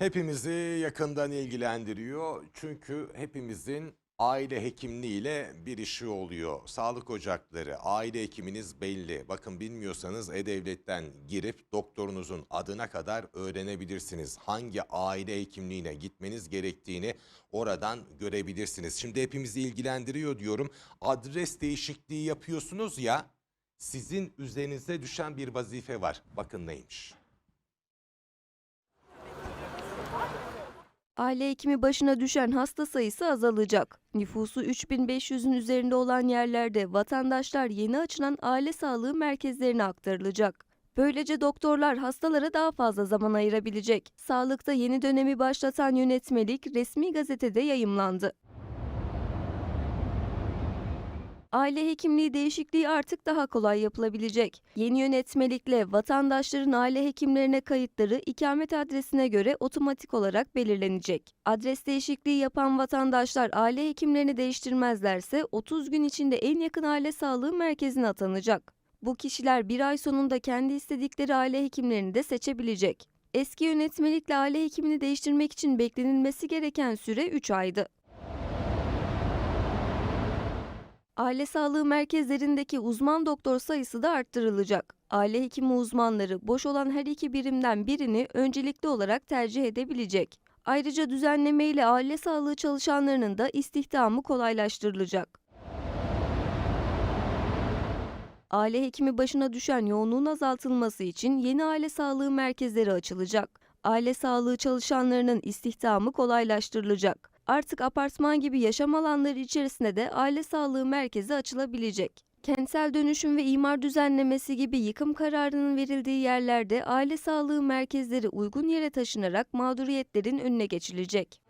Hepimizi yakından ilgilendiriyor. Çünkü hepimizin aile hekimliğiyle bir işi oluyor. Sağlık ocakları, aile hekiminiz belli. Bakın bilmiyorsanız E-Devlet'ten girip doktorunuzun adına kadar öğrenebilirsiniz. Hangi aile hekimliğine gitmeniz gerektiğini oradan görebilirsiniz. Şimdi hepimizi ilgilendiriyor diyorum. Adres değişikliği yapıyorsunuz ya sizin üzerinize düşen bir vazife var. Bakın neymiş. Aile hekimi başına düşen hasta sayısı azalacak. Nüfusu 3500'ün üzerinde olan yerlerde vatandaşlar yeni açılan aile sağlığı merkezlerine aktarılacak. Böylece doktorlar hastalara daha fazla zaman ayırabilecek. Sağlıkta yeni dönemi başlatan yönetmelik resmi gazetede yayımlandı. Aile hekimliği değişikliği artık daha kolay yapılabilecek. Yeni yönetmelikle vatandaşların aile hekimlerine kayıtları ikamet adresine göre otomatik olarak belirlenecek. Adres değişikliği yapan vatandaşlar aile hekimlerini değiştirmezlerse 30 gün içinde en yakın aile sağlığı merkezine atanacak. Bu kişiler bir ay sonunda kendi istedikleri aile hekimlerini de seçebilecek. Eski yönetmelikle aile hekimini değiştirmek için beklenilmesi gereken süre 3 aydı. Aile sağlığı merkezlerindeki uzman doktor sayısı da arttırılacak. Aile hekimi uzmanları boş olan her iki birimden birini öncelikli olarak tercih edebilecek. Ayrıca düzenleme ile aile sağlığı çalışanlarının da istihdamı kolaylaştırılacak. Aile hekimi başına düşen yoğunluğun azaltılması için yeni aile sağlığı merkezleri açılacak. Aile sağlığı çalışanlarının istihdamı kolaylaştırılacak. Artık apartman gibi yaşam alanları içerisinde de aile sağlığı merkezi açılabilecek. Kentsel dönüşüm ve imar düzenlemesi gibi yıkım kararının verildiği yerlerde aile sağlığı merkezleri uygun yere taşınarak mağduriyetlerin önüne geçilecek.